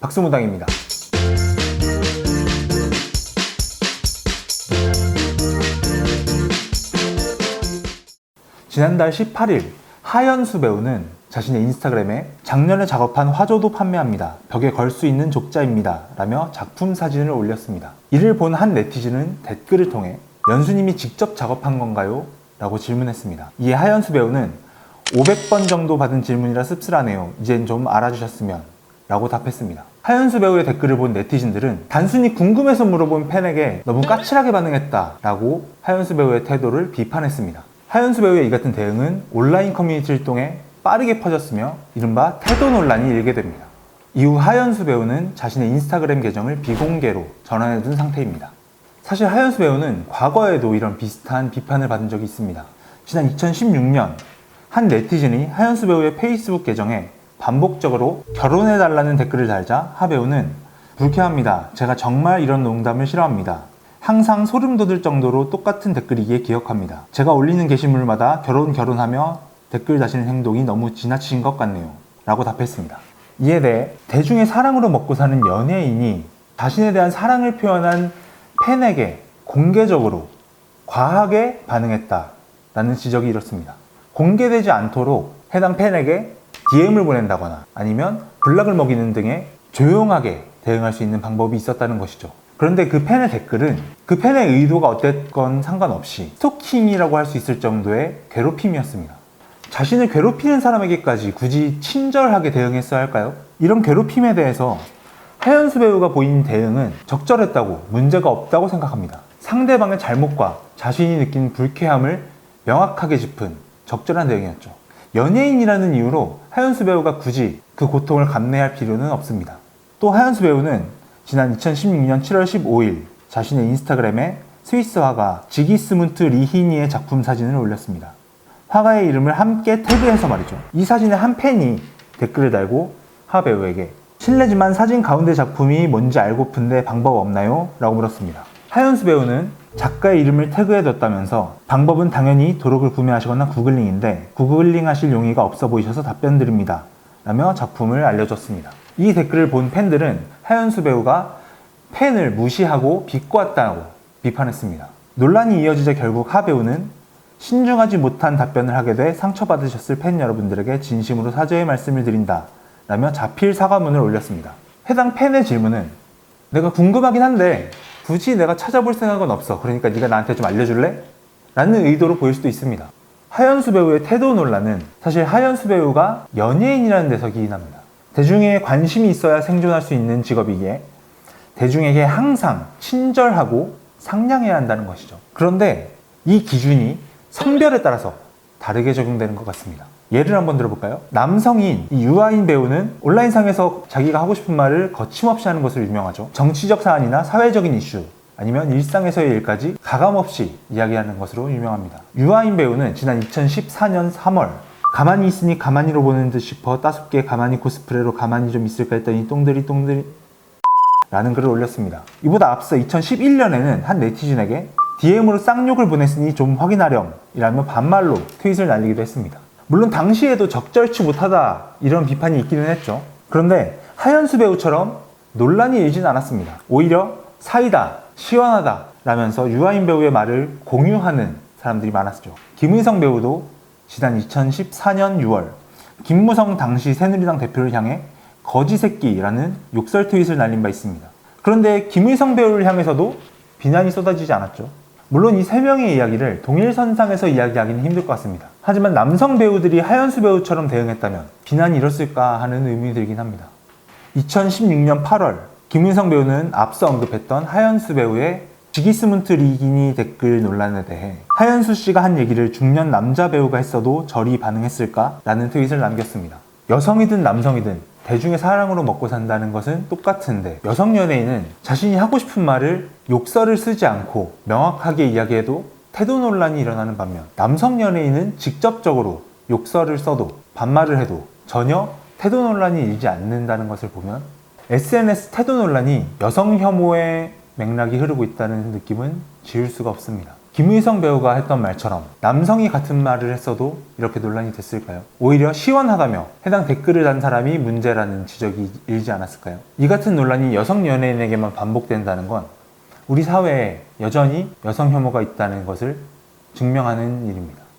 박수무당입니다. 지난달 18일 하연수 배우는 자신의 인스타그램에 작년에 작업한 화조도 판매합니다. 벽에 걸 수 있는 족자입니다. 라며 작품 사진을 올렸습니다. 이를 본 한 네티즌은 댓글을 통해 연수님이 직접 작업한 건가요? 라고 질문했습니다. 이에 하연수 배우는 500번 정도 받은 질문이라 씁쓸하네요. 이젠 좀 알아주셨으면. 라고 답했습니다. 하연수 배우의 댓글을 본 네티즌들은 단순히 궁금해서 물어본 팬에게 너무 까칠하게 반응했다. 라고 하연수 배우의 태도를 비판했습니다. 하연수 배우의 이 같은 대응은 온라인 커뮤니티를 통해 빠르게 퍼졌으며 이른바 태도 논란이 일게 됩니다. 이후 하연수 배우는 자신의 인스타그램 계정을 비공개로 전환해둔 상태입니다. 사실 하연수 배우는 과거에도 이런 비슷한 비판을 받은 적이 있습니다. 지난 2016년 한 네티즌이 하연수 배우의 페이스북 계정에 반복적으로 결혼해달라는 댓글을 달자 하 배우는 불쾌합니다. 제가 정말 이런 농담을 싫어합니다. 항상 소름 돋을 정도로 똑같은 댓글이기에 기억합니다. 제가 올리는 게시물마다 결혼 결혼하며 댓글 다시는 행동이 너무 지나치신 것 같네요. 라고 답했습니다. 이에 대해 대중의 사랑으로 먹고 사는 연예인이 자신에 대한 사랑을 표현한 팬에게 공개적으로 과하게 반응했다라는 지적이 이렇습니다. 공개되지 않도록 해당 팬에게 DM을 보낸다거나 아니면 블락을 먹이는 등의 조용하게 대응할 수 있는 방법이 있었다는 것이죠. 그런데 그 팬의 댓글은 그 팬의 의도가 어땠건 상관없이 스토킹이라고 할 수 있을 정도의 괴롭힘이었습니다. 자신을 괴롭히는 사람에게까지 굳이 친절하게 대응했어야 할까요? 이런 괴롭힘에 대해서 하연수 배우가 보인 대응은 적절했다고 문제가 없다고 생각합니다. 상대방의 잘못과 자신이 느낀 불쾌함을 명확하게 짚은 적절한 대응이었죠. 연예인이라는 이유로 하연수 배우가 굳이 그 고통을 감내할 필요는 없습니다. 또 하연수 배우는 지난 2016년 7월 15일 자신의 인스타그램에 스위스 화가 지기스문트 리히니의 작품 사진을 올렸습니다. 화가의 이름을 함께 태그해서 말이죠. 이 사진의 한 팬이 댓글을 달고 하 배우에게 실례지만 사진 가운데 작품이 뭔지 알고픈데 방법 없나요? 라고 물었습니다. 하연수 배우는 작가의 이름을 태그해뒀다면서 방법은 당연히 도록을 구매하시거나 구글링인데 구글링 하실 용의가 없어 보이셔서 답변 드립니다. 라며 작품을 알려줬습니다. 이 댓글을 본 팬들은 하연수 배우가 팬을 무시하고 비꼬았다고 비판했습니다. 논란이 이어지자 결국 하 배우는 신중하지 못한 답변을 하게 돼 상처받으셨을 팬 여러분들에게 진심으로 사죄의 말씀을 드린다. 라며 자필 사과문을 올렸습니다. 해당 팬의 질문은 내가 궁금하긴 한데 굳이 내가 찾아볼 생각은 없어. 그러니까 네가 나한테 좀 알려줄래? 라는 의도로 보일 수도 있습니다. 하연수 배우의 태도 논란은 사실 하연수 배우가 연예인이라는 데서 기인합니다. 대중의 관심이 있어야 생존할 수 있는 직업이기에 대중에게 항상 친절하고 상냥해야 한다는 것이죠. 그런데 이 기준이 성별에 따라서 다르게 적용되는 것 같습니다. 예를 한번 들어볼까요? 남성인 이 유아인 배우는 온라인상에서 자기가 하고 싶은 말을 거침없이 하는 것으로 유명하죠. 정치적 사안이나 사회적인 이슈, 아니면 일상에서의 일까지 가감없이 이야기하는 것으로 유명합니다. 유아인 배우는 지난 2014년 3월 가만히 있으니 가만히로 보는 듯 싶어 따숩게 가만히 코스프레로 가만히 좀 있을까 했더니 똥들이 똥들이 라는 글을 올렸습니다. 이보다 앞서 2011년에는 한 네티즌에게 DM으로 쌍욕을 보냈으니 좀 확인하렴 이라며 반말로 트윗을 날리기도 했습니다. 물론 당시에도 적절치 못하다 이런 비판이 있기는 했죠. 그런데 하연수 배우처럼 논란이 일진 않았습니다. 오히려 사이다, 시원하다 라면서 유아인 배우의 말을 공유하는 사람들이 많았죠. 김의성 배우도 지난 2014년 6월 김무성 당시 새누리당 대표를 향해 거지 새끼라는 욕설 트윗을 날린 바 있습니다. 그런데 김의성 배우를 향해서도 비난이 쏟아지지 않았죠. 물론 이 세 명의 이야기를 동일선상에서 이야기하기는 힘들 것 같습니다. 하지만 남성 배우들이 하연수 배우처럼 대응했다면 비난이 이뤘을까 하는 의문이 들긴 합니다. 2016년 8월 김윤성 배우는 앞서 언급했던 하연수 배우의 지기스문트 리기니 댓글 논란에 대해 하연수 씨가 한 얘기를 중년 남자 배우가 했어도 저리 반응했을까? 라는 트윗을 남겼습니다. 여성이든 남성이든 대중의 사랑으로 먹고 산다는 것은 똑같은데 여성 연예인은 자신이 하고 싶은 말을 욕설을 쓰지 않고 명확하게 이야기해도 태도 논란이 일어나는 반면 남성 연예인은 직접적으로 욕설을 써도 반말을 해도 전혀 태도 논란이 일지 않는다는 것을 보면 SNS 태도 논란이 여성 혐오의 맥락이 흐르고 있다는 느낌은 지울 수가 없습니다. 김의성 배우가 했던 말처럼 남성이 같은 말을 했어도 이렇게 논란이 됐을까요? 오히려 시원하다며 해당 댓글을 단 사람이 문제라는 지적이 일지 않았을까요? 이 같은 논란이 여성 연예인에게만 반복된다는 건 우리 사회에 여전히 여성 혐오가 있다는 것을 증명하는 일입니다.